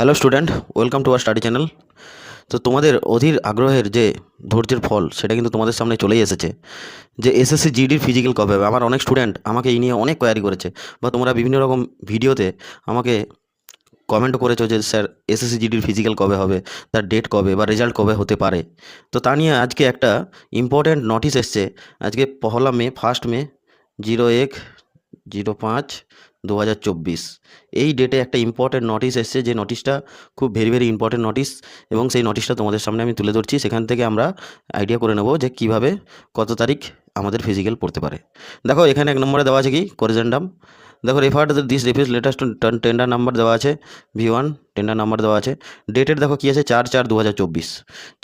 Hello student, welcome to our study channel. তো তোমাদের অধীর আগ্রহের যে ধৈর্যের ফল, সেটা কিন্তু তোমাদের সামনে চলেই এসেছে। যে এসএসসি জিডির ফিজিক্যাল কবে হবে? আমার অনেক স্টুডেন্ট আমাকে এই নিয়ে অনেক কোয়ারি করেছে। বা তোমরা বিভিন্ন রকম ভিডিওতে আমাকে কমেন্ট করেছ যে, স্যার, এসএসসি জিডির ফিজিক্যাল কবে হবে? তার ডেট কবে? বা রেজাল্ট কবে হতে পারে? তো তা নিয়ে আজকে একটা ইম্পর্ট্যান্ট নোটিশ এসছে। আজকে পহলা মে ফার্স্ট মে জিরো এক জিরো পাঁচ দু হাজার চব্বিশ। এই ডেটে একটা ইম্পর্টেন্ট নোটিশ এসছে, যে নোটিশটা খুব ভেরি ভেরি ইম্পর্টেন্ট নোটিশ এবং সেই নোটিশটা তোমাদের সামনে আমি তুলে ধরছি। সেখান থেকে আমরা আইডিয়া করে নেব যে কীভাবে কত তারিখ আমাদের ফিজিক্যাল পড়তে পারে। দেখো, এখানে এক নম্বরে দেওয়া আছে কি? কোরিজেন্ডাম দেখো refer this refuse latest tender number দেওয়া আছে ভি ওয়ান টেন্ডার নাম্বার দেওয়া আছে। ডেটের দেখো কী আছে, চার চার দু হাজার চব্বিশ।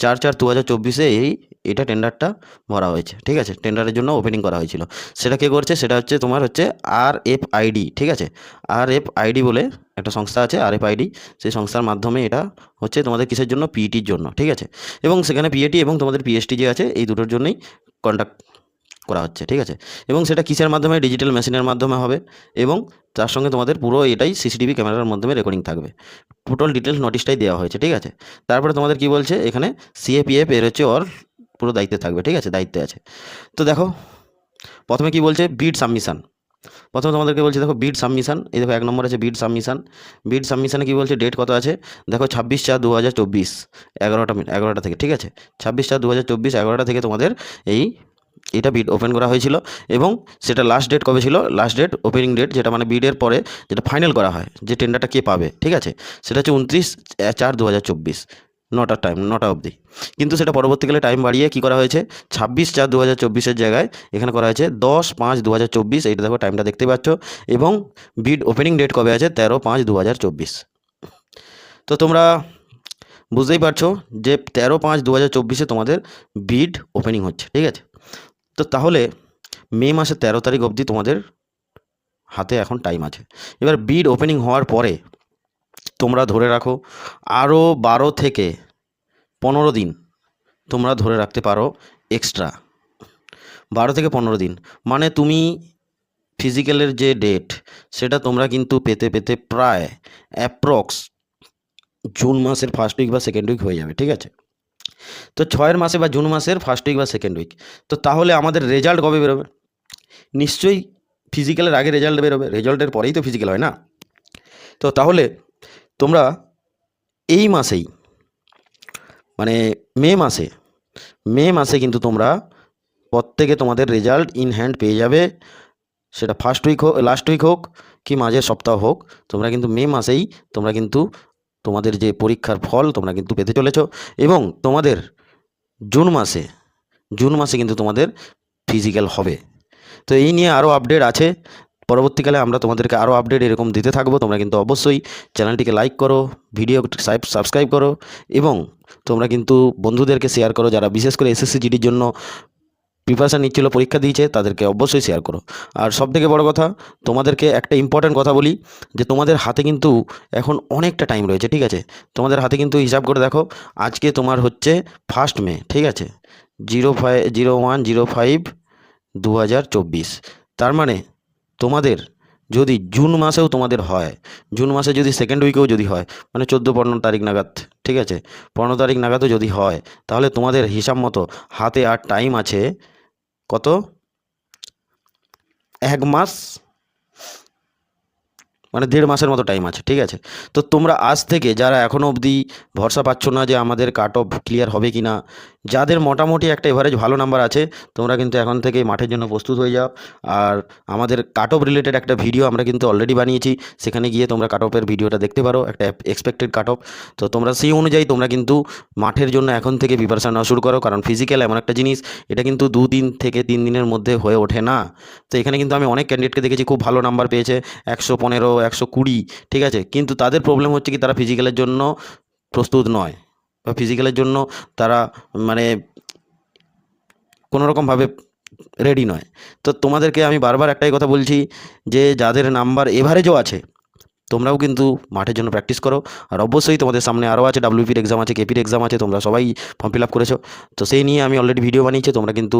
চার চার দু হাজার চব্বিশে এই, এটা টেন্ডারটা ভরা হয়েছে, ঠিক আছে? টেন্ডারের জন্য ওপেনিং করা হয়েছিল। সেটা কে করছে? সেটা হচ্ছে তোমার হচ্ছে আর এফ আইডি ঠিক আছে? আর এফ আইডি বলে একটা সংস্থা আছে আর এফ আইডি সেই সংস্থার মাধ্যমে এটা হচ্ছে তোমাদের কিসের জন্য? পিইটির জন্য, ঠিক আছে? এবং সেখানে পিএটি এবং তোমাদের পিএসটি যে আছে, এই দুটোর জন্যই কন্ট্যাক্ট করা হচ্ছে, ঠিক আছে? এবং সেটা কিসের মাধ্যমে? ডিজিটাল মেশিনের মাধ্যমে হবে এবং তার সঙ্গে তোমাদের পুরো এটাই সিসিটিভি ক্যামেরার মাধ্যমে রেকর্ডিং থাকবে। টোটাল ডিটেলস নোটিশটাই দেওয়া হয়েছে, ঠিক আছে? তারপরে তোমাদের কি বলছে? এখানে সিএপিএফ এর হচ্ছে ওর পুরো দায়িত্বে থাকবে, ঠিক আছে? দায়িত্বে আছে। তো দেখো, প্রথমে কি বলছে? বিড সাবমিশন প্রথমে তোমাদেরকে বলছে, দেখো বিড সাবমিশন এই দেখো, এক নম্বর আছে বিড সাবমিশন বিড সাবমিশনে কী বলছে? ডেট কত আছে? দেখো, ছাব্বিশ চার দু হাজার চব্বিশ, এগারোটা এগারোটা থেকে, ঠিক আছে? ছাব্বিশ চার দু হাজার চব্বিশ, এগারোটা থেকে তোমাদের এই এটা বিড ওপেন করা হয়েছিল এবং সেটা লাস্ট ডেট কবে ছিল? লাস্ট ডেট ওপেনিং ডেট যেটা মানে বিডের পরে যেটা ফাইনাল করা হয়, যে টেন্ডারটা কে পাবে, ঠিক আছে? সেটা হচ্ছে উনত্রিশ চার দু হাজার চব্বিশ নটার টাইম নটা অবধি। কিন্তু সেটা পরবর্তীকালে টাইম বাড়িয়ে কী করা হয়েছে? ছাব্বিশ চার দু হাজার চব্বিশের জায়গায় এখানে করা হয়েছে দশ পাঁচ দু হাজার চব্বিশ, এইটা দেখো টাইমটা দেখতে পাচ্ছ, এবং বিড ওপেনিং ডেট কবে আছে? তেরো পাঁচ দু হাজার চব্বিশ। তো তোমরা বুঝতেই পারছ যে তেরো পাঁচ দু হাজার চব্বিশে তোমাদের বিড ওপেনিং হচ্ছে, ঠিক আছে? তো তাহলে মে মাসের তেরো তারিখ অবধি তোমাদের হাতে এখন টাইম আছে। এবার বিড ওপেনিং হওয়ার পরে তোমরা ধরে রাখো আরও বারো থেকে পনেরো দিন তোমরা ধরে রাখতে পারো এক্সট্রা বারো থেকে পনেরো দিন মানে তুমি ফিজিক্যালের যে ডেট সেটা তোমরা কিন্তু পেতে পেতে প্রায় অ্যাপ্রক্স জুন মাসের ফার্স্ট উইক বা সেকেন্ড উইক হয়ে যাবে, ঠিক আছে? তো ছয়ের মাসে বা জুন মাসের ফার্স্ট উইক বা সেকেন্ড উইক তো তাহলে আমাদের রেজাল্ট কবে বেরোবে? নিশ্চয়ই ফিজিক্যালের আগে রেজাল্ট বেরোবে রেজাল্টের পরেই তো ফিজিক্যাল হয় না। তো তাহলে তোমরা এই মাসেই মানে মে মাসে মে মাসে কিন্তু তোমরা প্রত্যেকে তোমাদের রেজাল্ট ইন হ্যান্ড পেয়ে যাবে। সেটা ফার্স্ট উইক হোক লাস্ট উইক হোক, কি মাঝের সপ্তাহ হোক, তোমরা কিন্তু মে মাসেই তোমরা কিন্তু তোমাদের যে পরীক্ষার ফল তোমরা কিন্তু পেতে চলেছ এবং তোমাদের জুন মাসে জুন মাসে কিন্তু তোমাদের ফিজিক্যাল হবে। তো এই নিয়ে আরও আপডেট আছে। পরবর্তীকালে আমরা তোমাদেরকে আরও আপডেট এরকম দিতে থাকব। তোমরা কিন্তু অবশ্যই চ্যানেলটিকে লাইক করো ভিডিও সাবস্ক্রাইব করো এবং তোমরা কিন্তু বন্ধুদেরকে শেয়ার করো যারা বিশেষ করে এসএসসি জিডির জন্য প্রিপারেশান নিচ্ছিল, পরীক্ষা দিয়েছে, তাদেরকে অবশ্যই শেয়ার করো। আর সব থেকে বড় কথা, তোমাদেরকে একটা ইম্পর্ট্যান্ট কথা বলি, যে তোমাদের হাতে কিন্তু এখন অনেকটা টাইম রয়েছে, ঠিক আছে? তোমাদের হাতে কিন্তু হিসাব করে দেখো, আজকে তোমার হচ্ছে ফার্স্ট মে, ঠিক আছে? Zero five zero one zero five দু হাজার চব্বিশ। তার মানে তোমাদের যদি জুন মাসেও তোমাদের হয়, জুন মাসে যদি সেকেন্ড উইকেও যদি হয় মানে চোদ্দ, পনেরো তারিখ নাগাদ, ঠিক আছে? পনেরো তারিখ নাগাদও যদি হয়, তাহলে তোমাদের হিসাব মতো হাতে আর টাইম আছে কত? এক মাস মানে দেড় মাসের মতো টাইম আছে, ঠিক আছে? তো তোমরা আজ থেকে যারা এখনও অবধি ভরসা পাচ্ছ না যে আমাদের কাট অফ ক্লিয়ার হবে কি না যাদের মোটামুটি একটা এভারেজ ভালো নাম্বার আছে, তোমরা কিন্তু এখন থেকে মাঠের জন্য প্রস্তুত হয়ে যাও। আর আমাদের কাট অফ রিলেটেড একটা ভিডিও আমরা কিন্তু অলরেডি বানিয়েছি, সেখানে গিয়ে তোমরা কাট অফের ভিডিওটা দেখতে পারো, একটা এক্সপেক্টেড কাট অফ তো তোমরা সেই অনুযায়ী তোমরা কিন্তু মাঠের জন্য এখন থেকে প্রিপারেশান নেওয়া শুরু করো, কারণ ফিজিক্যাল এমন একটা জিনিস, এটা কিন্তু দু দিন থেকে তিন দিনের মধ্যে হয়ে ওঠে না। তো এখানে কিন্তু আমি অনেক ক্যান্ডিডেটকে দেখেছি, খুব ভালো নাম্বার পেয়েছে, একশো পনেরো একশো কুড়ি, ঠিক আছে? কিন্তু তাদের প্রবলেম হচ্ছে কি, তারা ফিজিক্যালের জন্য প্রস্তুত নয়। বা ফিজিক্যালের জন্য তারা মানে কোনোরকমভাবে রেডি নয়। তো তোমাদেরকে আমি বারবার একটাই কথা বলছি যে, যাদের নাম্বার এভারেজও আছে তোমরাও কিন্তু মাঠের জন্য প্র্যাকটিস করো। আর অবশ্যই তোমাদের সামনে আরও আছে ডাব্লিউপির এক্সাম আছে কেপির এক্সাম আছে, তোমরা সবাই ফর্ম ফিল আপ করেছ। তো সেই নিয়ে আমি অলরেডি ভিডিও বানিয়েছি, তোমরা কিন্তু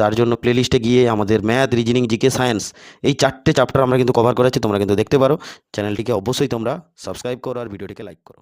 তার জন্য প্লেলিস্টে গিয়ে আমাদের ম্যাথ রিজনিং জিকে সায়েন্স এই চারটে চ্যাপ্টার আমরা কিন্তু কভার করেছি, তোমরা কিন্তু দেখতে পারো। চ্যানেলটিকে অবশ্যই তোমরা সাবস্ক্রাইব করো আর ভিডিওটিকে লাইক করো।